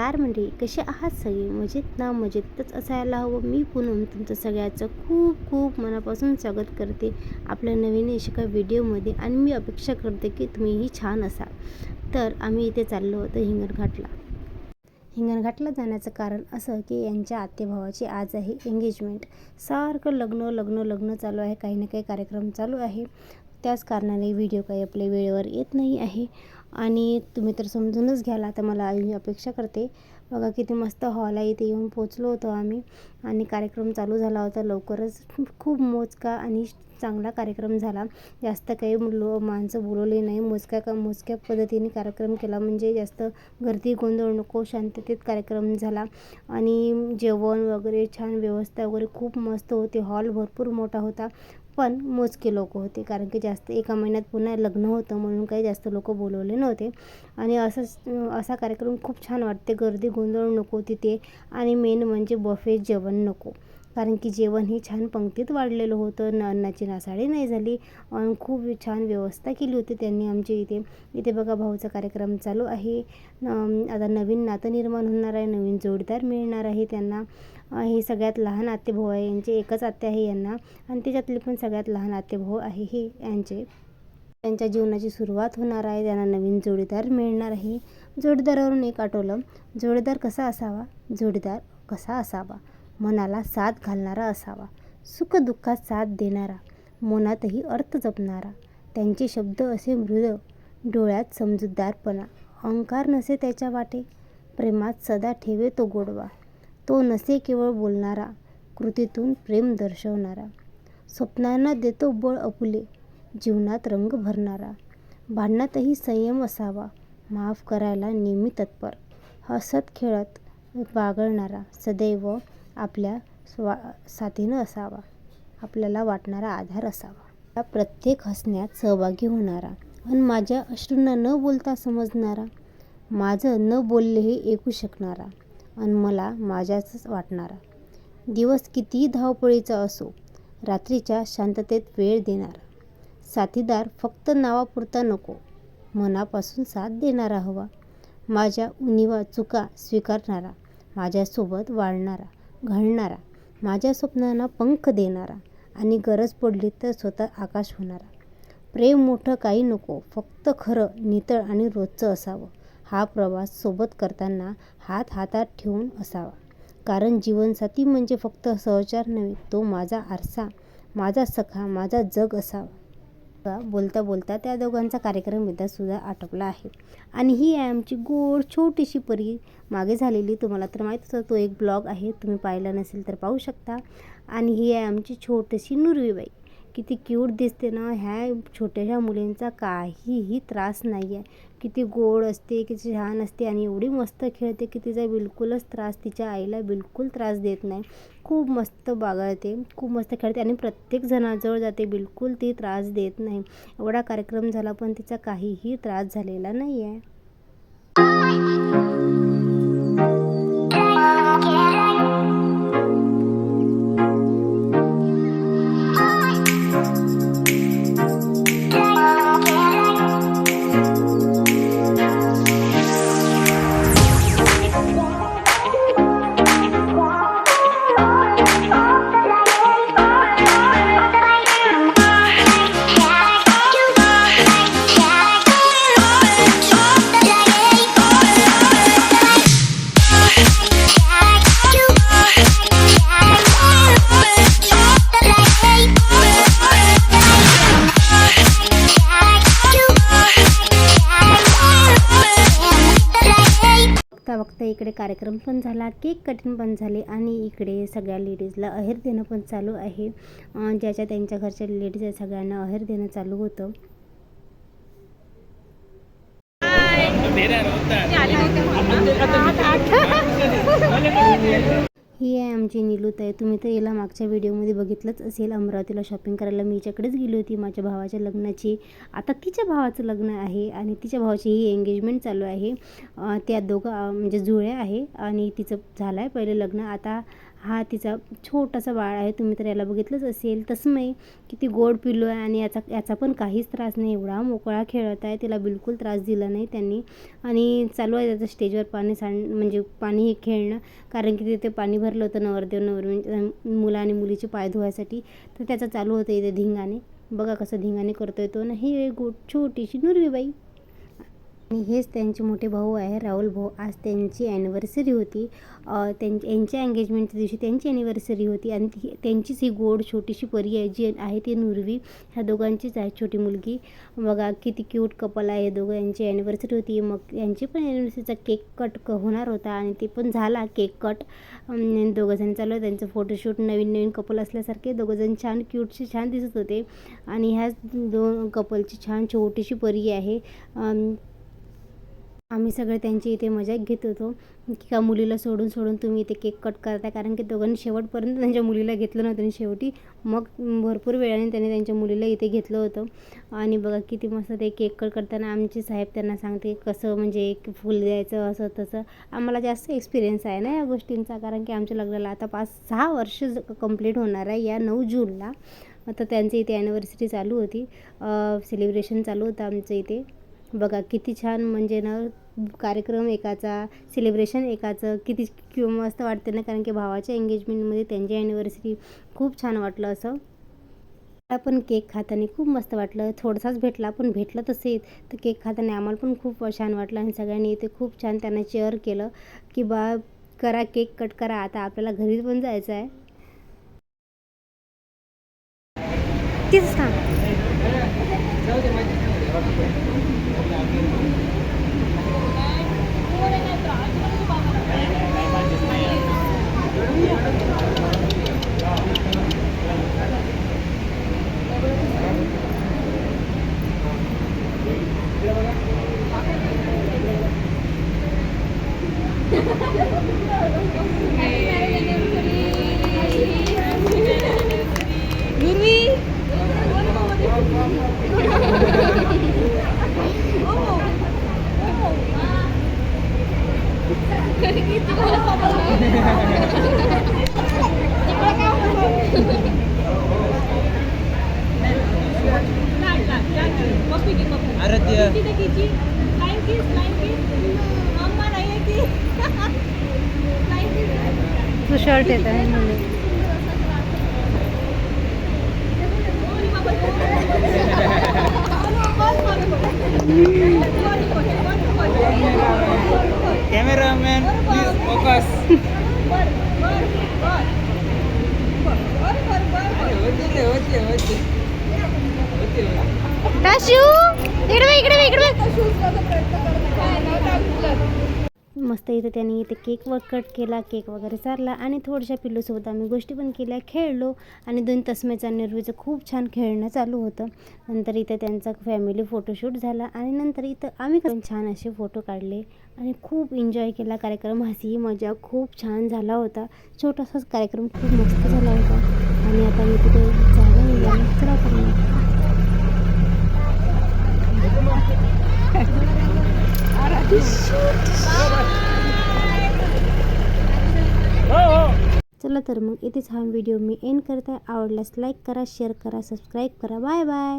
नमस्कार मंडळी म्हणजे कसे आहात सगळे? मजेत ना मजेतच असायला हवं. मी पूनम तुमचं सगळ्याचं खूप खूप मनापासून स्वागत करते आपल्या नवीन एका व्हिडिओमध्ये आणि मी अपेक्षा करते की तुम्हीही छान असाल. तर आम्ही इथे चाललो होतो हिंगणघाटला. हिंगणघाटला जाण्याचं कारण असं की यांच्या आत्तेभावाची आज आहे एंगेजमेंट सारखं लग्न लग्न लग्न चालू आहे. काही ना काही कार्यक्रम चालू आहे. त्याच कारणाने व्हिडिओ काही आपल्या वेळेवर येत नाही आहे. आणि तुम्ही तर समजूनच घ्याल आता मला आई अपेक्षा करते. बघा किती मस्त हॉल आहे इथे येऊन पोचलो होतो आम्ही. आणि कार्यक्रम चालू झाला होता लवकरच खूप मोजका आणि चांगला कार्यक्रम झाला. जास्त काही लो माणसं बोलवली नाही. मोजक्या का मोजक्या पद्धतीने कार्यक्रम केला. म्हणजे जास्त गर्दी गोंधळ नको शांततेत कार्यक्रम झाला. आणि जेवण वगैरे छान व्यवस्था वगैरे खूप मस्त होती. हॉल भरपूर मोठा होता. पण मोजके लोक होते. कारण की जास्त एका महिन्यात पुन्हा लग्न होतं. म्हणून काही जास्त लोक बोलवले नव्हते. आणि असंच असा कार्यक्रम खूप छान वाटते. गर्दी गोंधळ नको तिथे. आणि मेन म्हणजे बफे जेवण नको. कारण की जेवण हे छान पंक्तीत वाढलेलं होतं. न अन्नाची नासाडी नाही झाली. आणि खूप छान व्यवस्था केली होती त्यांनी आमच्या इथे. इथे बघा भाऊचा कार्यक्रम चालू आहे. आता नवीन नातं निर्माण होणार आहे. नवीन जोडीदार मिळणार आहे त्यांना. हे सगळ्यात लहान आत्तेभाऊ आहे. यांचे एकच आत्या आहे यांना. आणि त्याच्यातले पण सगळ्यात लहान आत्तेभाऊ आहे हे यांचे. त्यांच्या जीवनाची सुरुवात होणार आहे. त्यांना नवीन जोडीदार मिळणार आहे. जोडीदारावरून एक आठवलं. जोडीदार कसा असावा? जोडीदार कसा असावा? मनाला साथ घालणारा असावा. सुखदुःखात साथ देणारा मनातही अर्थ जपणारा. त्यांचे शब्द असे मृद डोळ्यात समजूतदारपणा. अहंकार नसे त्याच्या वाटे. प्रेमात सदा ठेवे तो गोडवा. तो नसे केवळ बोलणारा कृतीतून प्रेम दर्शवणारा. स्वप्नांना देतो बळ अपुले जीवनात रंग भरणारा. भांडणातही संयम असावा माफ करायला नेहमी तत्पर. हसत खेळत वागळणारा सदैव आपल्या स्वा साथीनं असावा. आपल्याला वाटणारा आधार असावा. या प्रत्येक हसण्यात सहभागी होणारा आणि माझ्या अश्रूंना न बोलता समजणारा माझं न बोललेही ऐकू शकणारा आणि मला माझ्याच वाटणारा. दिवस कितीही धावपळीचा असो रात्रीच्या शांततेत वेळ देणारा. साथीदार फक्त नावापुरता नको मनापासून साथ देणारा हवा. माझ्या उणिवा चुका स्वीकारणारा माझ्यासोबत वाढणारा घालणारा माझ्या स्वप्नांना पंख देणारा आणि गरज पडली तर स्वतः आकाश होणारा. प्रेम मोठं काही नको फक्त खरं नितळ आणि रोजचं असावं. हा प्रवास सोबत करताना हात हातात ठेवून असावा. कारण जीवनसाथी म्हणजे फक्त सहचार नव्हे तो माझा आरसा माझा सखा माझा जग असावा. बोलता बोलता त्या दोघांचा कार्यक्रम एकदा सुद्धा आटोपला आहे. आणि ही आहे आमची गोड छोटीशी परी मागे झालेली तुम्हाला तर माहीत माहीतच तो एक ब्लॉग आहे तुम्ही पाहिला नसेल तर पाहू शकता. आणि ही आहे आमची छोटीशी नुरवीबाई. किती क्यूट दिसते ना ह्या छोट्याशा मुलींचा काहीही त्रास नाही आहे किती गोड असते किती छान असते आणि एवढी मस्त खेळते की तिचा बिलकुलच त्रास तिच्या आईला बिलकुल त्रास देत नाही. खूप मस्त बागळते खूप मस्त खेळते आणि प्रत्येक जणाजवळ जाते बिलकुल ती त्रास देत नाही. एवढा कार्यक्रम झाला पण तिचा काहीही त्रास झालेला नाही आहे फक्त इकडे कार्यक्रम पण झाला केक कटिंग पण झाले आणि इकडे सगळ्या लेडीजला अहेर देणं पण चालू आहे. ज्याच्या त्यांच्या घरच्या लेडीज आहे सगळ्यांना अहेर देणं चालू होतं ही आहे आमची निलूताई तुम्ही तर याला मागच्या व्हिडिओमध्ये बघितलंच असेल. अमरावतीला शॉपिंग करायला मी हिच्याकडेच गेली होती माझ्या भावाच्या लग्नाची. आता तिच्या भावाचं लग्न आहे आणि तिच्या भावाची ही एंगेजमेंट चालू आहे. त्या दोघं म्हणजे जुळ्या आहे आणि तिचं झालं आहे पहिले लग्न. आता हा तिचा छोटासा बाळ आहे तुम्ही तर याला बघितलंच असेल. तसमय किती गोड पिलो आहे आणि याचा याचा पण काहीच त्रास नाही. एवढा मोकळा खेळत आहे तिला बिलकुल त्रास दिला नाही त्यांनी. आणि चालू आहे त्याचं स्टेजवर पाणी सांड म्हणजे पाणी हे खेळणं. कारण की तिथे पाणी भरलं होतं नवरदेव नवर मुलं आणि मुलीचे पाय धुवायसाठी. तर त्याचं चालू होतं इथे धिंगाणे. बघा कसं धिंगाणे करतोय तो. ना ही गोड गो छोटीशी नुरवीबाई आणि हेच त्यांचे मोठे भाऊ आहे राहुल भाऊ. आज त्यांची ॲनिव्हर्सरी होती. त्यां यांच्या एंगेजमेंटच्या दिवशी त्यांची ॲनिव्हर्सरी होती आणि त्यांचीच ही गोड छोटीशी परी आहे जी आहे ती नुरवी. ह्या दोघांचीच आहे छोटी मुलगी. बघा किती क्यूट कपल आहे हे दोघं यांची ॲनिव्हर्सरी होती. मग यांची पण ॲनिव्हर्सरीचा केक कट होणार होता आणि ते पण झाला केक कट दोघंजण चालू आहे. त्यांचं फोटोशूट नवीन नवीन कपल असल्यासारखे. दोघंजण छान क्यूटशी छान दिसत होते. आणि ह्याच दोन कपलची छान छोटीशी परी आहे. आम्ही सगळे त्यांची इथे मजा घेत होतो. की का मुलीला सोडून सोडून तुम्ही इथे केक कट करताय कारण की दोघांनी शेवटपर्यंत त्यांच्या मुलीला घेतलं नव्हतं आणि शेवटी मग भरपूर वेळाने त्यांनी त्यांच्या मुलीला इथे घेतलं होतं. आणि बघा किती मस्त ते केक कट करताना आमचे साहेब त्यांना सांगते कसं म्हणजे एक फुल द्यायचं असं तसं. आम्हाला जास्त एक्सपिरियन्स आहे ना या गोष्टींचा. कारण की आमच्या लग्नाला आता पाच सहा वर्ष कंप्लीट होणार आहे या नऊ जूनला. तर त्यांची इथे ॲनिव्हर्सरी चालू होती. सेलिब्रेशन चालू होतं आमचं इथे. बघा किती छान म्हणजे ना कार्यक्रम एकाचा सेलिब्रेशन एकाचं किती किंवा मस्त वाटते ना कारण की भावाच्या एंगेजमेंटमध्ये त्यांची ॲनिव्हर्सरी खूप छान वाटलं असं. मला पण केक खाताना खूप मस्त वाटलं. थोडासाच भेटला पण भेटलं तसेच तर केक खाताना आम्हाला पण खूप छान वाटलं आणि सगळ्यांनी इथे खूप छान त्यांना चेअर केलं की बा करा केक कट करा. आता आपल्याला घरी पण जायचं आहे. तीच सांग Yeah. आराध्य तू शर्ट येत आहे मुली कॅमेरामॅन प्लीज फोकस होते होते होते होते ताशू इकडे इकडे इकडे. मस्त इथं त्यांनी इथे केक व कट केला केक वगैरे चारला आणि थोड्याशा पिल्लूसोबत आम्ही गोष्टी पण केल्या खेळलो आणि दोन तस्मेचा निर्वीचं खूप छान खेळणं चालू होतं. नंतर इथं त्यांचा फॅमिली फोटोशूट झाला आणि नंतर इथं आम्ही पण छान असे फोटो काढले आणि खूप एन्जॉय केला कार्यक्रम. हसी मजा खूप छान झाला होता. छोटासाच कार्यक्रम खूप मस्त झाला होता. आणि आता मी तिथे झालं चला तर मग. चला तर मग इथेच हा व्हिडिओ मी एंड करत आहे. आवडल्यास लाईक करा शेअर करा सबस्क्राईब करा. Bye bye